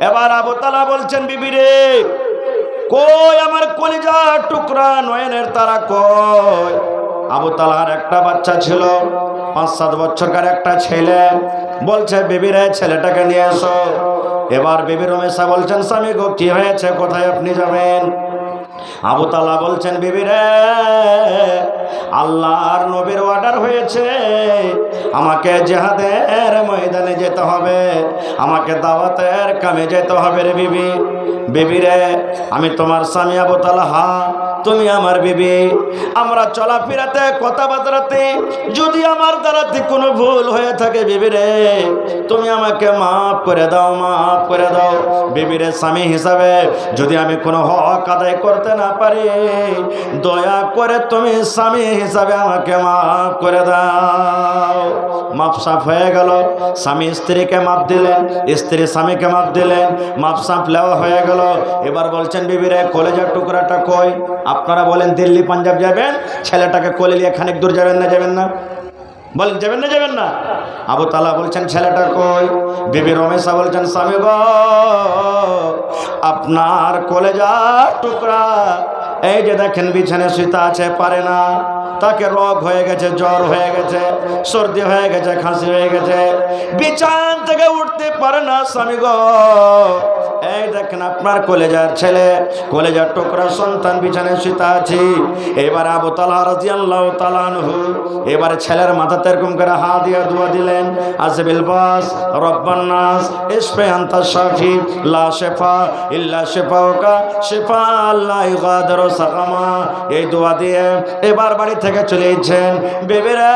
এবার আবু তালা বলছেন, বিবি রে, কই আমার কলিজা টুকরা নয়নের তারা কই? আবু তালার একটা বাচ্চা ছিল, পাঁচ সাত বছরকার একটা ছেলে। বলছে বেবিরে ছেলেটাকে নিয়ে এসো। এবার বেবি রমেশা বলছেন, স্বামী গো, কি হয়েছে? কোথায় আপনি যাবেন? আবু তালা বলছেন, বিবি রে, আল্লাহর নবীর অর্ডার হয়েছে। আমাকে জেহাদের ময়দানে যেতে হবে। আমাকে দাওয়াতের কামে যেতে হবে রে বিবি। বিবি রে, আমি তোমার স্বামী আবু তালাহা। তুমি আমার বিবি। আমরা চলাফেরাতে, কথাবার্তাতে, যদি আমার দ্বারাতে কোনো ভুল হয়ে থাকে বিবি রে, তুমি আমাকে মাফ করে দাও, মাফ করে দাও। বিবিরে স্বামী হিসাবে যদি আমি কোনো হক আদায় করতে না পারি, দয়া করে তুমি স্বামী হিসাবে আমাকে মাফ করে দাও। মাপ সাফ হয়ে গেল। স্বামী স্ত্রীকে মাপ দিলেন, স্ত্রী স্বামীকে মাপ দিলেন, মাপ সাফ লেওয়া হয়ে গেল। এবার বলছেন, বিবি রে, কলেজের টুকরাটা কই? আপনারা বলেন দিল্লি, পাঞ্জাব যাবেন, ছেলেটাকে কোলে নিয়ে খানিক দূর যাবেন না যাবেন না? বলেন, যাবেন না যাবেন না? আবু তালা বলছেন, ছেলেটা কই? বিবি রমেশা বলছেন, স্বামী আপনার কলেজা টুকরা এই যে দেখেন বিছানে শুইতে আছে, পারে না। তাকে রোগ হয়ে গেছে, জ্বর হয়ে গেছে, সর্দি হয়ে গেছে খাসি হয়ে গেছে। বিছান থেকে উঠতে পারে না স্বামী গো। এই দেখেন, আপনার কলেজার ছেলে, কলেজার টুকরা সন্তান বিছানে শুইতে আছি। এবার আবু তালা রাজি আল্লাহ তালানহু এবার ছেলের মাথাতে এরকম করে হা দিয়া দোয়া দিলেন আসবিল বাস রব্বান্নাস ইসফে আন্তা শাফি, লা শেফা, ইল্লা শেফাওকা শেফা আল্লাহ সাকামা, এই দোয়া দিয়ে এবার বাড়ি থেকে চলে যাচ্ছেন বেবেরা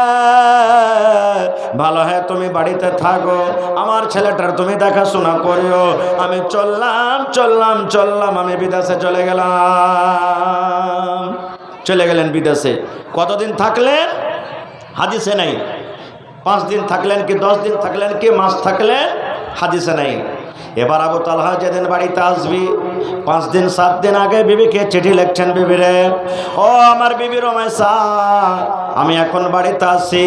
ভালো হয় তুমি বাড়িতে থাকো। আমার ছেলেটার তুমি দেখাশোনা করিও। আমি চললাম চললাম চললাম, আমি বিদেশে চলে গেলাম। চলে গেলেন বিদেশে। কতদিন থাকলেন? হাদিসে নাই। পাঁচ দিন থাকলেন কি, দশ দিন থাকলেন কি, মাস থাকলেন? হাদিসে নাই। এবার আবু তালহা যেদিন বাড়িতে আসবি পাঁচ দিন, সাত দিন আগে বিবিকে চিঠি লিখছেন বিবিরে, ও আমার বিবি রমেশা আমি এখন বাড়িতে আসছি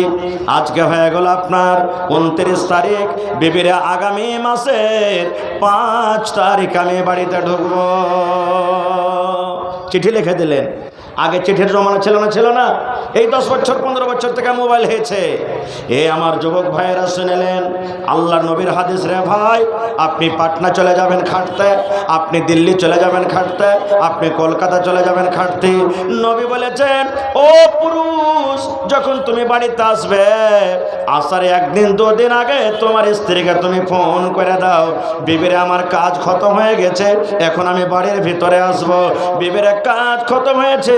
আজকে হয়ে গেল আপনার উনত্রিশ তারিখ। বিবিরে আগামী মাসের পাঁচ তারিখ আমি বাড়িতে ঢুকবো। চিঠি লিখে দিলেন। আগে চিঠির জমানো ছিল না ছিল না। এই দশ বছর, পনেরো বছর থেকে মোবাইল হয়েছে। এ আমার যুবক ভাইয়েরা শুনেলেন আল্লাহ নবীর হাদিস রে ভাই, আপনি পাটনা চলে যাবেন খাটতে, আপনি দিল্লি চলে যাবেন খাটতে, আপনি কলকাতা চলে যাবেন খাটতে। নবী বলেছেন, ও পুরুষ, যখন তুমি বাড়িতে আসবে, আসার একদিন, দুদিন আগে তোমার স্ত্রীকে তুমি ফোন করে দাও। বিবিরে আমার কাজ খতম হয়ে গেছে, এখন আমি বাড়ির ভিতরে আসব। বিবিরে কাজ খতম হয়েছে